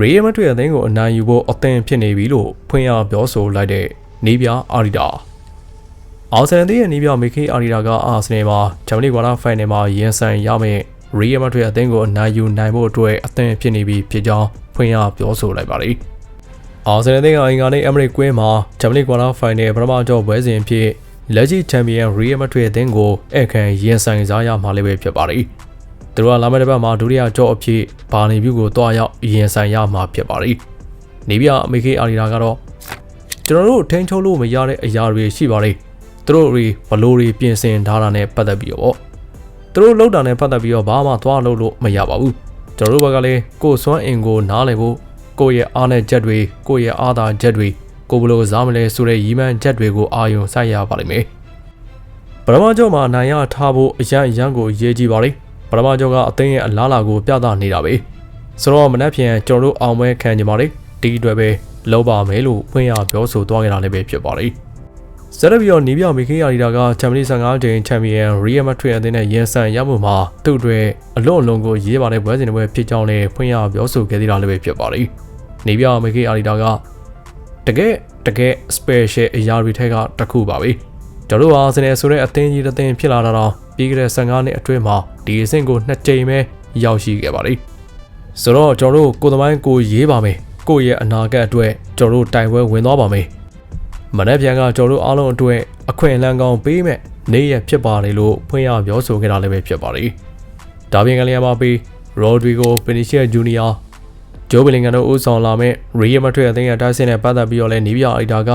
ရီယယ်မက်ဒရစ်အသင်းကိုအနိုင်ယူဖို့အသင့်ဖြစ်နေပြီလို့ဖွင့်ရပြောဆိုလိုက်တဲ့နီးပြအာရီတာအာဆင်နယ်ရဲ့နီးပြမေခေအာရီတာကအာဆင်နယ်မှာဂျာမနီကွာတာဖိုင်နယ်မှာရင်ဆိုင်ရမယ့်ရီယယ်မက်ဒရစ်အသင်းကိုအနိုင်ယူနိုင်ဖို့အတွက်အသင့်ဖြစ်နေပြီဖြစ်ကြောင်းဖွင့်ရပြောဆိုလိုက်ပါတယ်အာဆင်နယ်ကအင်္ဂါနေ့အမရစ်ကွင်းမှာဂျာမနီကွာတာဖိုင်နယ်ပထမကြောပွဲစဉ်ဖြစ်လက်ရှိချန်ပီယံရီယယ်မက်ဒရစ်အသင်းကိုအခမ်းရင်ဆိုင်စားရမှာလည်းပဲဖြစ်ပါတယ် သူတို့ကလာမယ့်တစ်ပတ်မှာဒုတိယကြောအဖြစ်ဘာလီဗျူကိုတွားရောက်ရင်ဆိုင်ရမှာဖြစ်ပါတယ်။နေပြအမေခေအာရီတာကတော့ကျွန်တော်တို့ထိန်းချုပ်လို့မရတဲ့အရာတွေရှိပါတယ်။သူတို့တွေဘလို့တွေပြင်ဆင်ထားတာနဲ့ပတ်သက်ပြီးတော့သူတို့လောက်တာနဲ့ပတ်သက်ပြီးတော့ဘာမှသွားလို့လို့မရပါဘူး။ကျွန်တော်တို့ဘက်ကလည်းကိုယ်စွမ်းအင်ကိုနားလည်ဖို့ကိုယ့်ရဲ့အားနဲ့ချက်တွေကိုယ့်ရဲ့အားသာချက်တွေကိုဘလို့စားမလဲဆိုတဲ့ရီမန်ချက်တွေကိုအာယုံစိုက်ရပါလိမ့်မယ်။ပရမကျော်မှာနိုင်ရထားဖို့အရန်အရန်ကိုရေးကြည့်ပါလိမ့် ပထမကျောကအသင်းရဲ့အလားလာကိုပြသနေတာပဲဆိုတော့မနက်ဖြန်ကျွန်တော်တို့အောင်ပွဲခံကြပါလိမ့်ဒီအတွက်ပဲလောက်ပါမယ်လို့ဖွင့်ရပြောဆိုသွားကြတာလည်းပဲဖြစ်ပါလိမ့်ဆရဘီယောနီးပြောင်မီခေယာရီတာကချန်ပီယံ15ကြိမ်ချန်ပီယံရီယယ်မက်ဒရစ်အသင်းနဲ့ရင်ဆိုင်ရမှုမှာသူ့အတွက်အလွန်အလွန်ကိုရေးပါတဲ့ပွဲစဉ်တွေဖြစ်ကြောင်းလည်းဖွင့်ရပြောဆိုခဲ့သေးတာလည်းပဲဖြစ်ပါလိမ့်နီးပြောင်မီခေယာရီတာကတကယ်တကယ် special အရာတွေထက်ကတစ်ခုပါပဲ ကျွန်တော်တို့အားစနေဆိုတဲ့အသင်းကြီးတစ်သင်းဖြစ်လာတာတော့ပြီးခဲ့တဲ့15နှစ်အတွင်းမှာဒီအဆင့်ကိုနှစ်ကြိမ်ပဲရောက်ရှိခဲ့ပါလိမ့်ဆိုတော့ကျွန်တော်တို့ကိုယ်သမိုင်းကိုရေးပါမယ်ကိုယ့်ရဲ့အနာဂတ်အတွက်ကျွန်တော်တို့တိုင်ပွဲဝင်သွားပါမယ်မနေ့ပြန်ကကျွန်တော်တို့အားလုံးအတွက်အခွင့်အလမ်းကောင်းပေးမဲ့နေ့ရက်ဖြစ်ပါတယ်လို့ဖွင့်ရပြောဆိုခဲ့တာလည်းပဲဖြစ်ပါလိမ့်ဒါပြင်ကလေးမှာပြီးရိုဒရီဂိုပီနီရှီယာဂျူနီယာဂျိုးဘလင်ကန်တို့ဦးဆောင်လာမဲ့ရီယယ်မက်ဒရစ်အသင်းရဲ့တိုက်စစ်နဲ့ပတ်သက်ပြီးတော့လည်းနီးပြအိုက်တာက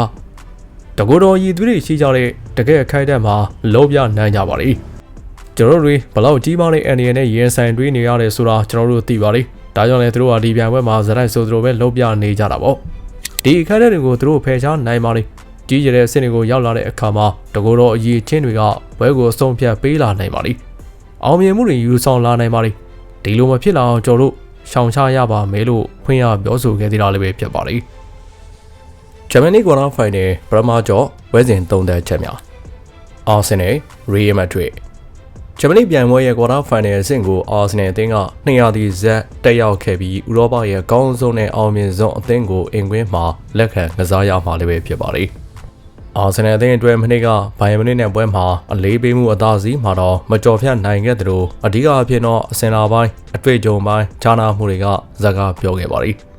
တကူတော်ရည်သွေးတွေရှိကြတဲ့ တကယ်ခိုက်တဲ့မှာလောပြနိုင်ကြပါလိမ့်ကျွန်တော်တို့တွေဘလောက်ကြီးမားတဲ့အန်ဒီယန်နဲ့ရင်ဆိုင်တွေးနေရတယ်ဆိုတာကျွန်တော်တို့သိပါလိမ့်ဒါကြောင့်လည်းသူတို့ကဒီပြိုင်ပွဲမှာဇရိုက်ဆိုသူတို့ပဲလုံးပြနေကြတာပေါ့ဒီအခက်အခဲတွေကိုသူတို့ဖယ်ရှားနိုင်ပါလိမ့်ကြီးကျယ်တဲ့စစ်တွေကိုရောက်လာတဲ့အခါမှာတကူတော်အရေးချင်းတွေကဘွဲကိုအဆုံးဖြတ်ပေးလာနိုင်ပါလိမ့်အောင်မြင်မှုတွေယူဆောင်လာနိုင်ပါလိမ့်ဒီလိုမဖြစ်လာအောင်ကျွန်တော်တို့ရှောင်ရှားရပါမယ်လို့ဖွင့်ရပြောဆိုခဲ့သေးတာလည်းပဲဖြစ်ပါလိမ့်ဂျမနီကွာတာဖိုင်နယ်ပရမာကျော်ဝဲစဉ်၃တက်ချက်များ အာဆင်နယ်ရီယယ်မက်ဒရစ်ဂျမနီပြိုင်ပွဲရဲ့ quarter final အဆင့်ကိုအာဆင်နယ်အသင်းက200တီဇက်တက်ရောက်ခဲ့ပြီးဥရောပရဲ့အကောင်းဆုံးနဲ့အောင်မြင်ဆုံးအသင်းကိုအင်ကွင်းမှာလက်ခံကစားရမှာလည်းပဲဖြစ်ပါလိမ့်။အာဆင်နယ်အသင်းအတွက်မနေ့ကဘိုင်ယန်မနစ်နဲ့ပွဲမှာအလေးပေးမှုအသာစီးမှာတော့မကြော်ဖြတ်နိုင်ခဲ့သလိုအဓိကအဖြစ်တော့အစင်လာပိုင်းအတွေ့အကြုံပိုင်းခြားနာမှုတွေကဇက်ကားပြောခဲ့ပါလိမ့်။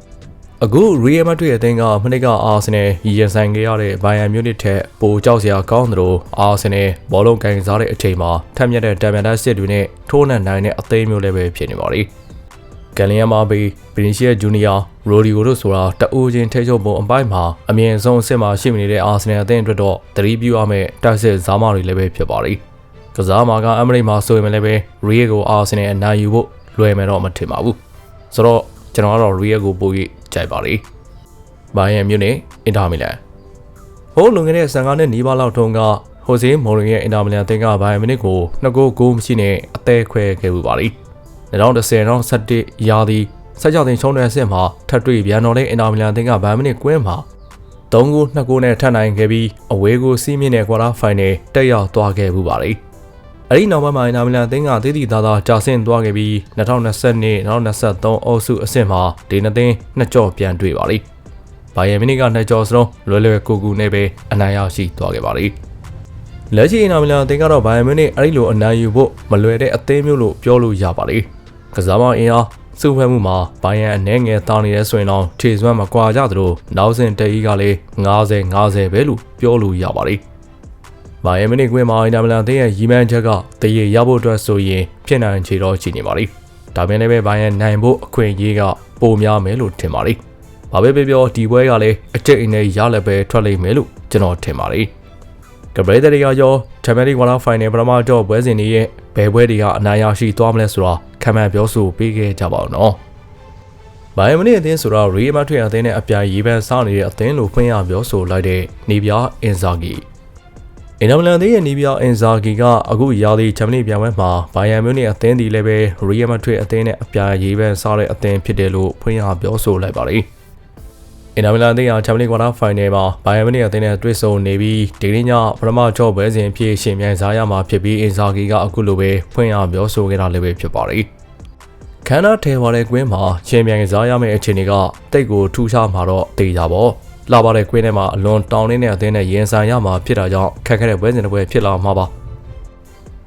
အခုရီယယ်မက်ဒရစ်အသင်းကမနေ့ကအာဆင်နယ်ရင်ဆိုင်ခဲ့ရတဲ့ဘိုင်ယန်မြူနစ်ထက်ပိုကြောက်စရာကောင်းသလိုအာဆင်နယ်ဘောလုံးကန်စားတဲ့အချိန်မှာထပ်မြက်တဲ့တမ်မန်ဒတ်စစ်တွေနဲ့ထိုးနှံနိုင်တဲ့အသေးမျိုးလည်းပဲဖြစ်နေပါလိမ့်။ကန်လီယမ်မာဘီဗီနီရှီယာဂျူနီယာရိုဒီဂိုတို့ဆိုတာတအူးချင်းထိချုပ်ပုံအပိုင်းမှာအမြင့်ဆုံးအဆင့်မှာရှိနေတဲ့အာဆင်နယ်အသင်းအတွက်တော့သတိပြုရမယ့်တိုက်စစ်ဇာမတွေလည်းပဲဖြစ်ပါလိမ့်။ကစားမှာကအမရိမှာဆိုရင်လည်းပဲရီယယ်ကိုအာဆင်နယ်အနိုင်ယူဖို့လွယ်မယ်တော့မထင်ပါဘူး။ဆိုတော့ကျွန်တော်ကတော့ရီယယ်ကိုပို့ပြီး ကြိုက်ပါလေ။ဘိုင်ယန်မြို့နယ်အင်တာမီလန်ဟိုးလွန်ခဲ့တဲ့15နှစ်နီးပါးလောက်တုန်းကဟိုဇေးမော်ရင်ရဲ့အင်တာမီလန်အသင်းကဘိုင်ယန်မနစ်ကိုနှစ်ဂိုးဂိုးမရှိနဲ့အသေးခွဲခဲ့ပူပါလိ။2010-2011ရာသီဆက်ကြောင်တင်ချုံးတဲ့အဆင့်မှာထပ်တွေ့ပြန်တော်တဲ့အင်တာမီလန်အသင်းကဘိုင်ယန်မနစ်ကွင်းမှာ3ဂိုး2ဂိုးနဲ့ထပ်နိုင်ခဲ့ပြီးအဝေးကိုစီးမြင့်တဲ့ကွာတာဖိုင်နယ်တက်ရောက်သွားခဲ့ပူပါလိ။ အဲ့ဒီနောက်ပိုင်းမှာနာမီလန်အသင်းကတည်တည်သားသားကြာဆင်းသွားခဲ့ပြီး2020 2023အောက်စုအဆင့်မှာဒီနှစ်သင်းနှစ်ကြော့ပြန်တွေ့ပါလိမ့်။ဘိုင်ယန်မီနစ်ကနှစ်ကြော့စလုံးလွယ်လွယ်ကူကူနဲ့ပဲအနိုင်ရရှိသွားခဲ့ပါလိမ့်။လက်ရှိနာမီလန်အသင်းကတော့ဘိုင်ယန်မီနစ်အဲ့ဒီလိုအနိုင်ယူဖို့မလွယ်တဲ့အသင်းမျိုးလို့ပြောလို့ရပါလိမ့်။ကစားမအင်အားစုဖွဲ့မှုမှာဘိုင်ယန်အနေငယ်တောင်းနေတဲ့ဆိုရင်တော့ခြေစွမ်းမကွာကြသလိုနောက်စဉ်တကြီးကလည်း90 90ပဲလို့ပြောလို့ရပါလိမ့်။။ မာယမနစ်ကွင်းမှာအင်တာမလန်အသင်းရဲ့ရီမန်ချက်ကတရေရဖို့အတွက်ဆိုရင်ဖြစ်နိုင်ခြေတော့ရှိနေပါလိမ့်။ဒါပေမဲ့လည်းဘိုင်ယန်နိုင်ဖို့အခွင့်အရေးကပိုများမယ်လို့ထင်ပါလိမ့်။ဘာပဲပြောပြောဒီပွဲကလည်းအကျိတ်အနဲ့ရလည်းပဲထွက်လိမ့်မယ်လို့ကျွန်တော်ထင်ပါလိမ့်။ကပရိသတ်တွေကရောချန်ပီယံလိဂ်ဝါလာဖိုင်နယ်ပထမတော့ပွဲစဉ်တွေရဲ့ဘယ်ပွဲတွေကအနိုင်ရရှိသွားမလဲဆိုတာခံမှန်းပြောဆိုပေးခဲ့ကြပါဦးနော်။ဘိုင်ယန်မနစ်အသင်းဆိုတော့ရီယယ်မက်ဒရစ်အသင်းနဲ့အပြိုင်ရေးပန်းစားနေတဲ့အသင်းလို့ဖွင့်ရပြောဆိုလိုက်တဲ့နေပြအင်ဇာဂီ အင်ဒမလန်သေးရဲ့နီးပြအင်ဇာဂီကအခုရာသီချန်ပီယံပြိုင်ပွဲမှာဘိုင်ယန်မြူးနစ်အသင်းဒီလည်းပဲရီယယ်မက်ဒရစ်အသင်းနဲ့အပြားရေးပန်းစားတဲ့အသင်းဖြစ်တယ်လို့ဖွင့်ရပြောဆိုလိုက်ပါတယ်။အင်ဒမလန်သေးဟာချန်ပီယံကွာတာဖိုင်နယ်မှာဘိုင်ယန်မြူးနစ်အသင်းနဲ့တွေ့ဆုံနေပြီးဒီနေ့ညပထမချော့ပွဲစဉ်ဖြစ်ရှင်ပြိုင်စားရမှာဖြစ်ပြီးအင်ဇာဂီကအခုလိုပဲဖွင့်ရပြောဆိုခဲ့တာလည်းပဲဖြစ်ပါတယ်။ခန္ဓာထဲပါတဲ့ကွင်းမှာရှင်မြိုင်စားရမယ့်အခြေအနေကတိတ်ကိုထူးခြားမှာတော့တေးကြပါ လာပါတဲ့ကွင်းထဲမှာအလွန်တောင်းနေတဲ့အသင်းနဲ့ရင်ဆိုင်ရမှာဖြစ်တာကြောင့်ခက်ခဲတဲ့ပွဲစဉ်တစ်ပွဲဖြစ်လာမှာပါ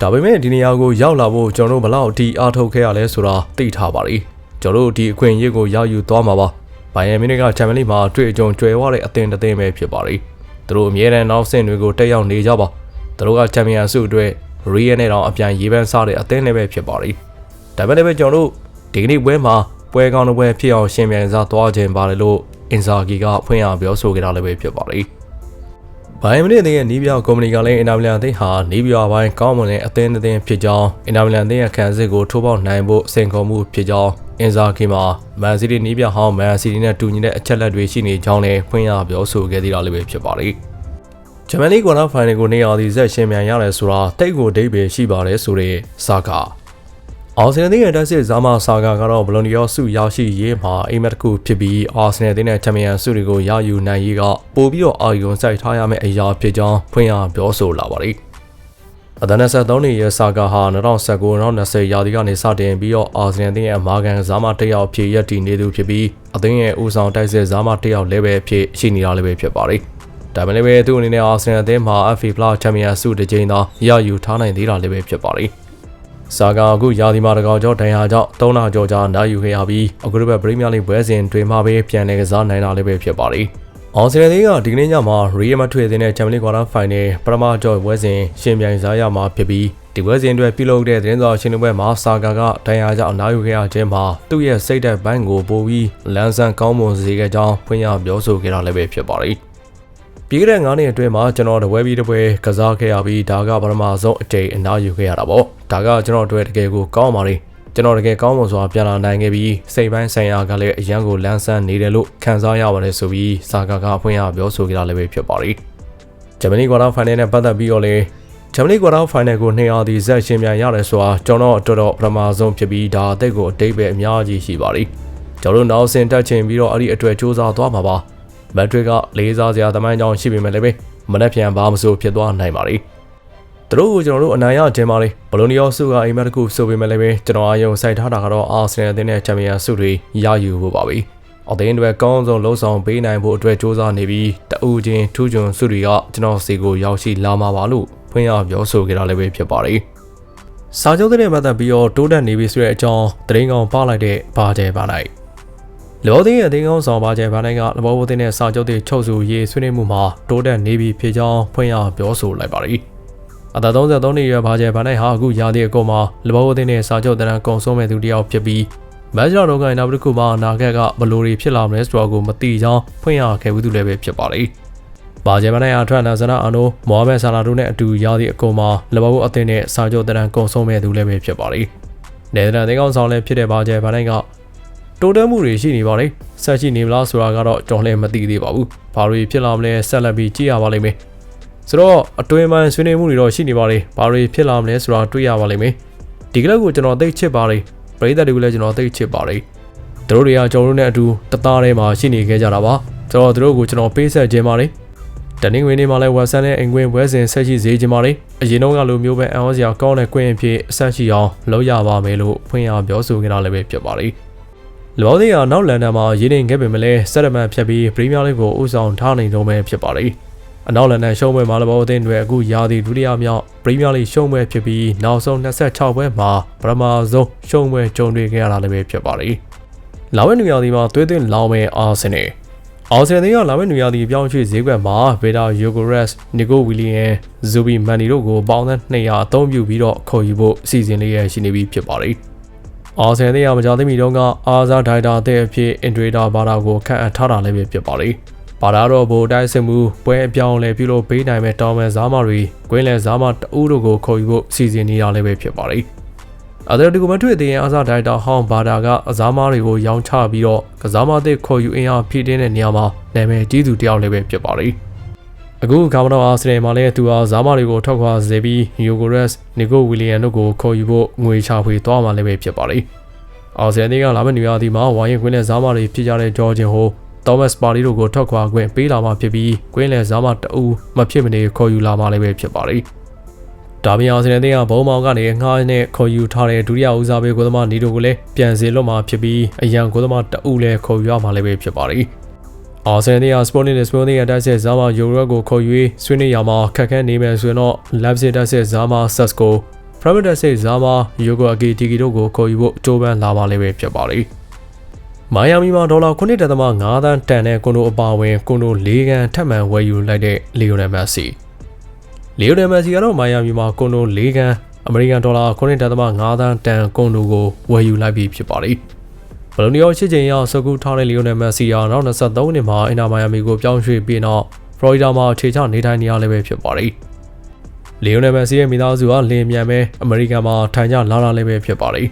ဒါပေမဲ့ဒီနေရာကိုရောက်လာဖို့ကျွန်တော်တို့ဘလောက်အထိအားထုတ်ခဲ့ရလဲဆိုတာသိထားပါလိကျွန်တော်တို့ဒီအခွင့်အရေးကိုရယူသွားမှာပါဘိုင်ယန်မီနစ်ကချန်ပီယံလိမှာတွေ့အကြုံကျွဲဝတဲ့အသင်းတစ်သင်းပဲဖြစ်ပါလိသူတို့အမြဲတမ်းနောက်ဆင့်တွေကိုတက်ရောက်နေကြပါသူတို့ကချန်ပီယံဆုအတွက်ရီယယ်နဲ့တော့အပြန်ရေးပန်းစားတဲ့အသင်းလည်းပဲဖြစ်ပါလိဒါပေမဲ့လည်းကျွန်တော်တို့ဒီကနေ့ပွဲမှာပွဲကောင်းတဲ့ပွဲဖြစ်အောင်ရှင်ပြန်စားသွားခြင်းပါတယ်လို့ အင်ဇာဂီကဖွင့်ရပြောဆိုခဲ့တာလည်းပဲဖြစ်ပါလိဘိုင်မနစ်တဲ့နီးပြကုမ္ပဏီကလည်းအင်တာမီလန်အသင်းဟာနီးပြပိုင်းကောင်းမွန်တဲ့အသင်းအသင်းဖြစ်ကြောင်းအင်တာမီလန်အသင်းရဲ့ခံစစ်ကိုထိုးပေါက်နိုင်ဖို့စိန်ခေါ်မှုဖြစ်ကြောင်းအင်ဇာဂီမှာမန်စီးတီးနီးပြဟောင်းမန်စီးတီးနဲ့တူညီတဲ့အချက်လက်တွေရှိနေကြောင်းလည်းဖွင့်ရပြောဆိုခဲ့သေးတာလည်းပဲဖြစ်ပါလိဂျမန်လီကွာတာဖိုင်နယ်ကိုနေရာဒီဆက်ရှင်မြန်ရတယ်ဆိုတာတိတ်ကိုဒိတ်ပဲရှိပါတယ်ဆိုတဲ့စာကာ အော်ဆင်နယ်ရဲ့တက်စစ်ဇာမာဆာဂါကတော့ဘလွန်ဒီယောဆုရရှိရေးမှာအိမ်မက်တစ်ခုဖြစ်ပြီးအာဆင်နယ်တဲ့ချန်ပီယံဆုတွေကိုရယူနိုင်ရေးကပို့ပြီးတော့အာယုံစိုက်ထားရမယ့်အရာဖြစ်ကြောင်းဖွင့်ရပြောဆိုလာပါတယ်။အဒနဆက်သုံးနှစ်ရဲ့ဆာဂါဟာ2019-2020ရာသီကနေစတင်ပြီးတော့အာဆင်နယ်ရဲ့မာကန်ဇာမာတစ်ယောက်ဖြစ်ရပ်တည်နေသူဖြစ်ပြီးအသင်းရဲ့ဦးဆောင်တိုက်စစ်ဇာမာတစ်ယောက်လည်းပဲဖြစ်ရှိနေတာလည်းပဲဖြစ်ပါတယ်။ဒါပေမဲ့လည်းသူ့အနေနဲ့အာဆင်နယ်အသင်းမှာ FA Plus ချန်ပီယံဆုတစ်ကြိမ်သာရယူထားနိုင်သေးတာလည်းပဲဖြစ်ပါတယ်။ စာကာအခုရာသီမှာတကောင်ကျော်ဒဏ်ရာကြောင့်၃လကျော်ကြာနားယူခဲ့ရပြီးအခုတစ်ပတ်ပရီးမီးယားလိပွဲစဉ်တွေမှာပဲပြန်လည်ကစားနိုင်တာလည်းပဲဖြစ်ပါတယ်။အော်စတြေးလျကဒီကနေ့ညမှာရီယယ်မထွေတဲ့ချန်ပီယံလိကွာတာဖိုင်နယ်ပထမကျော်ပွဲစဉ်ရှင်ပြိုင်စားရမှာဖြစ်ပြီးဒီပွဲစဉ်အတွက်ပြုလုပ်တဲ့သတင်းစာရှင်းလင်းပွဲမှာစာကာကဒဏ်ရာကြောင့်နားယူခဲ့ရခြင်းမှာသူ့ရဲ့စိတ်သက်ပိုင်းကိုပိုပြီးလန်းဆန်းကောင်းမွန်စေခဲ့ကြောင်းဖွင့်ရပြောဆိုခဲ့တာလည်းပဲဖြစ်ပါတယ်။ ပြီးခဲ့တဲ့9နှစ်အတွင်းမှာကျွန်တော်တပွဲပြီးတပွဲကစားခဲ့ရပြီးဒါကပထမဆုံးအကြိမ်အနားယူခဲ့ရတာပေါ့ဒါကကျွန်တော်အတွက်တကယ်ကိုကောင်းပါလေကျွန်တော်တကယ်ကောင်းမွန်စွာပြန်လာနိုင်ခဲ့ပြီးစိတ်ပိုင်းဆိုင်ရာကလည်းအရန်ကိုလန်းဆန်းနေတယ်လို့ခံစားရပါတယ်ဆိုပြီးစာကာကအဖွင့်ရပြောဆိုကြတာလည်းပဲဖြစ်ပါလိဂျမနီကွာတာဖိုင်နယ်နဲ့ပတ်သက်ပြီးတော့လေဂျမနီကွာတာဖိုင်နယ်ကိုနှစ်အားဒီဇက်ရှင်ပြန်ရတယ်ဆိုတာကျွန်တော်တော်တော်ပထမဆုံးဖြစ်ပြီးဒါအသက်ကိုအတိတ်ပဲအများကြီးရှိပါလိကျွန်တော်တို့နောက်ဆင်တက်ချင်ပြီးတော့အဲ့ဒီအတွေ့အကြိုးစားသွားမှာပါ မက်ဒရစ်ကလေးစားစရာသမိုင်းကြောင်းရှိပေမဲ့လည်းပဲမနက်ဖြန်ဘာမဆိုဖြစ်သွားနိုင်ပါလိမ့်သူတို့ကိုကျွန်တော်တို့အနိုင်ရခြင်းပါလေဘလိုနီယောဆုကအိမ်မက်တခုဆိုပေမဲ့လည်းပဲကျွန်တော်အယုံစိုက်ထားတာကတော့အာဆင်နယ်အသင်းနဲ့ချန်ပီယံဆုတွေရယူဖို့ပါပဲအသင်းတွေကောင်းဆုံးလှုံ့ဆော်ပေးနိုင်ဖို့အတွက်စ조사နေပြီးတအူချင်းထူးချွန်ဆုတွေကကျွန်တော်စီကိုရောက်ရှိလာမှာပါလို့ဖွင့်ရပြောဆိုကြတာလည်းပဲဖြစ်ပါတယ်စာချုပ်တဲ့ပတ်သက်ပြီးတော့တိုးတက်နေပြီဆိုတဲ့အကြောင်းသတင်းကောင်ပါလိုက်တဲ့ဘာကျဲပါလိုက် လောသိရဲ့အသင်းကောင်းဆောင်ပါကျဲဘာနိုင်ကလဘောဘသိနဲ့စာချုပ်တွေချုပ်ဆိုရေးဆွေးနွေးမှုမှာတိုးတက်နေပြီဖြစ်ကြောင်းဖွင့်ရပြောဆိုလိုက်ပါသည်အသက်33နှစ်ရွယ်ဘာကျဲဘာနိုင်ဟာအခုရာသီအကုန်မှာလဘောဘသိနဲ့စာချုပ်တန်းကုံဆုံးမဲ့သူတစ်ယောက်ဖြစ်ပြီးမက်ဂျ်ရောတော့ကနောက်တစ်ခုမှနာဂက်ကဘလိုတွေဖြစ်လာမလဲဆိုတော့ကိုမသိကြောင်းဖွင့်ရခဲ့ဘူးသူလည်းပဲဖြစ်ပါလိမ့်ဘာဂျယ်မနိုင်အထရနာဇနာအနိုမော်မက်ဆာလာတို့နဲ့အတူရာသီအကုန်မှာလဘောအသင်းနဲ့စာချုပ်တန်းကုံဆုံးမဲ့သူလည်းပဲဖြစ်ပါလိမ့်နယ်သာလန်အသင်းကောင်းဆောင်လည်းဖြစ်တဲ့ဘာဂျယ်ဘာနိုင်က တိုးတက်မှုတွေရှိနေပါလေဆက်ရှိနေမလားဆိုတာကတော့ကျွန်တော်လည်းမသိသေးပါဘူးဘာတွေဖြစ်လာမလဲဆက်လက်ပြီးကြည့်ရပါလိမ့်မယ်ဆိုတော့အတွင်းပိုင်းဆွေးနွေးမှုတွေတော့ရှိနေပါလေဘာတွေဖြစ်လာမလဲဆိုတာတွေ့ရပါလိမ့်မယ်ဒီကလပ်ကိုကျွန်တော်သိချစ်ပါလေပရိသတ်တွေကိုလည်းကျွန်တော်သိချစ်ပါလေသူတို့တွေကကျွန်တော်တို့နဲ့အတူတသားထဲမှာရှိနေခဲ့ကြတာပါကျွန်တော်တို့ကိုကျွန်တော်ပေးဆက်ခြင်းပါလေတနင်္ဂနွေနေ့မှာလည်းဝက်ဆန်နဲ့အင်ကွင်းပွဲစဉ်ဆက်ရှိစေခြင်းပါလေအရင်တော့ကလိုမျိုးပဲအန်အောစရာကောင်းတဲ့ကွင်းအဖြစ်အဆက်ရှိအောင်လုပ်ရပါမယ်လို့ဖွင့်ရပြောဆိုခဲ့တာလည်းပဲဖြစ်ပါလေ လောသေးကနောက်လန်ဒန်မှာရင်းနေခဲ့ပေမဲ့လည်းဆက်ရမန်ဖြတ်ပြီးပရီးမီးယားလိဂ်ကိုဥဆောင်ထားနိုင်တော့မယ်ဖြစ်ပါလိမ့်အနောက်လန်ဒန်ရှုံးပွဲမှာလဘောအသင်းတွေအခုရာသီဒုတိယမြောက်ပရီးမီးယားလိဂ်ရှုံးပွဲဖြစ်ပြီးနောက်ဆုံး26ပွဲမှာပထမဆုံးရှုံးပွဲကြုံတွေ့ခဲ့ရတာလည်းပဲဖြစ်ပါလိမ့်လာမယ့်နွေရာသီမှာသွေးသွင်းလောင်းမဲ့အာဆင်နယ်အော်စတြေးလျလာမယ့်နွေရာသီပြောင်းရွှေ့ဈေးကွက်မှာဗေဒါယိုဂိုရက်စ်နီကိုဝီလီယန်ဇူဘီမန်နီတို့ကိုပေါင်းတဲ့200အသုံးပြုပြီးတော့ခေါ်ယူဖို့အစီအစဉ်လေးရရှိနေပြီဖြစ်ပါလိမ့် အာဆန်တဲ့ရမကြသိမီတုန်းကအာဇာဒိုင်တာတဲ့အဖြစ်အင်ဒရီတာဘာတာကိုခန့်အပ်ထားတာလည်းပဲဖြစ်ပါလိမ့်ဘာသာတော့ဘိုတိုက်စစ်မှုပွဲအပြောင်းလဲပြုလို့ပေးနိုင်မဲ့တောင်မဲ့ဇာမတွေကွင်းလဲဇာမတအူးတို့ကိုခေါ်ယူဖို့စီစဉ်နေတာလည်းပဲဖြစ်ပါလိမ့်အဒရဒီကိုမထွေတဲ့အာဇာဒိုင်တာဟောင်းဘာတာကအဇာမတွေကိုရောင်းချပြီးတော့ကစားမသစ်ခေါ်ယူအင်အားဖြည့်တင်းတဲ့နေရာမှာနာမည်ကြီးသူတယောက်လည်းပဲဖြစ်ပါလိမ့် အခုကာမနောအာစနယ်မှာလည်းသူဟာဇာမတွေကိုထောက်ခွာစေပြီးယိုဂိုရက်စ်နီကိုဝီလီယန်တို့ကိုခေါ်ယူဖို့ငွေချဖွေသွားမှာလည်းပဲဖြစ်ပါလိမ့်အော်စတြေးလျကလာမယ့်နွေရာသီမှာဝိုင်းရင်ကွင်းနဲ့ဇာမတွေဖြစ်ကြတဲ့ဂျော်ဂျင်ဟိုသောမတ်ပါလီတို့ကိုထွက်ခွာခွင့်ပေးလာမှာဖြစ်ပြီးကွင်းလယ်ဇာမတအူးမဖြစ်မနေခေါ်ယူလာမှာလည်းပဲဖြစ်ပါလိမ့်တဒါပြင်အာဆင်နယ်ကဘုံမောင်ကနေငှားနဲ့ခေါ်ယူထားတဲ့ဒုတိယဦးစားပေးကိုသမားနီတိုကိုလည်းပြန်စေလွတ်မှာဖြစ်ပြီးအရန်ကိုသမားတအုပ်လည်းခေါ်ယူရမှာလည်းပဲဖြစ်ပါတယ်။ အာဆင်နယ်ကစပေါ်နစ်နဲ့စပေါ်နစ်ရဲ့တိုက်ဆက်ဇာမာယိုရက်ကိုခေါ်ယူရေးဆွေးနွေးရမှာခက်ခဲနေမယ်ဆိုရင်တော့ Leipzig တိုက်ဆက်ဇာမာဆက်စ်ကို Premier တိုက်ဆက်ဇာမာယိုဂိုအကီတီကီတို့ကိုခေါ်ယူဖို့အကြိုးပမ်းလာပါလည်းပဲဖြစ်ပါတယ်။မိုင်ယာမီမှာဒေါ်လာ9.5သန်းတန်တဲ့ကွန်ဒိုအပါအဝင်ကွန်ဒို၄ကန်ထပ်မံဝယ်ယူလိုက်တဲ့လီယိုနယ်မက်ဆီလီယိုနယ်မက်ဆီကတော့မိုင်ယာမီမှာကွန်ဒို၄ကန်အမေရိကန်ဒေါ်လာ9.5သန်းတန်ကွန်ဒိုကိုဝယ်ယူလိုက်ပြီးဖြစ်ပါတယ် ဘလုံနီယောရှစ်ချိန်ရောက်စကူထားတဲ့လီယိုနယ်မက်ဆီဟာနောက်23နှစ်မှာအင်တာမိုင်ယာမီကိုပြောင်းရွှေ့ပြီးတော့ဖလော်ရီဒါမှာအခြေချနေထိုင်နေရလည်းပဲဖြစ်ပါတယ်လီယိုနယ်မက်ဆီရဲ့မိသားစုကလင်မြန်ပဲအမေရိကန်မှာထိုင်ကြလာလာလည်းပဲဖြစ်ပါတယ်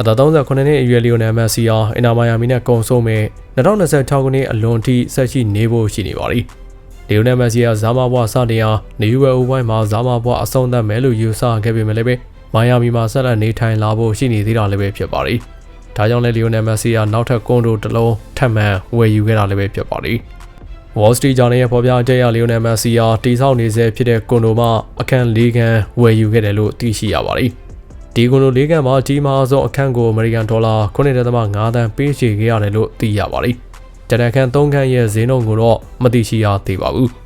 အသက်38နှစ်အရွယ်လီယိုနယ်မက်ဆီဟာအင်တာမိုင်ယာမီနဲ့ကုန်ဆုံးမဲ့2026ခုနှစ်အလွန်ထိဆက်ရှိနေဖို့ရှိနေပါသည်။လီယိုနယ်မက်ဆီဟာဇာမာဘွားစတင်ဟာနေယူဝဲအိုဝိုင်းမှာဇာမာဘွားအဆုံးသတ်မယ်လို့ယူဆခဲ့ပေမဲ့လည်းပဲမိုင်ယာမီမှာဆက်လက်နေထိုင်လာဖို့ရှိနေသေးတာလည်းပဲဖြစ်ပါသည်။ ဒါကြောင့်လည်းလီယိုနယ်မက်ဆီဟာနောက်ထပ်ကွန်ဒိုတစ်လုံးထပ်မံဝယ်ယူခဲ့တာလည်းပဲဖြစ်ပါသည်။ Wall Street ကြောင့်လည်းဖော်ပြချက်ရလီယိုနယ်မက်ဆီဟာတိစောက်နေဆဲဖြစ်တဲ့ကွန်ဒိုမှအခန်း၄ခန်းဝယ်ယူခဲ့တယ်လို့သိရှိရပါတယ်။ဒီကွန်ဒိုလေးကန်မှာအကြီးမားဆုံးအခန်းကိုအမေရိကန်ဒေါ်လာ9.5သန်းပေးချေခဲ့ရတယ်လို့သိရပါတယ်။တနက်ခန်း3ခန်းရဲ့ဈေးနှုန်းကိုတော့မသိရှိရသေးပါဘူး။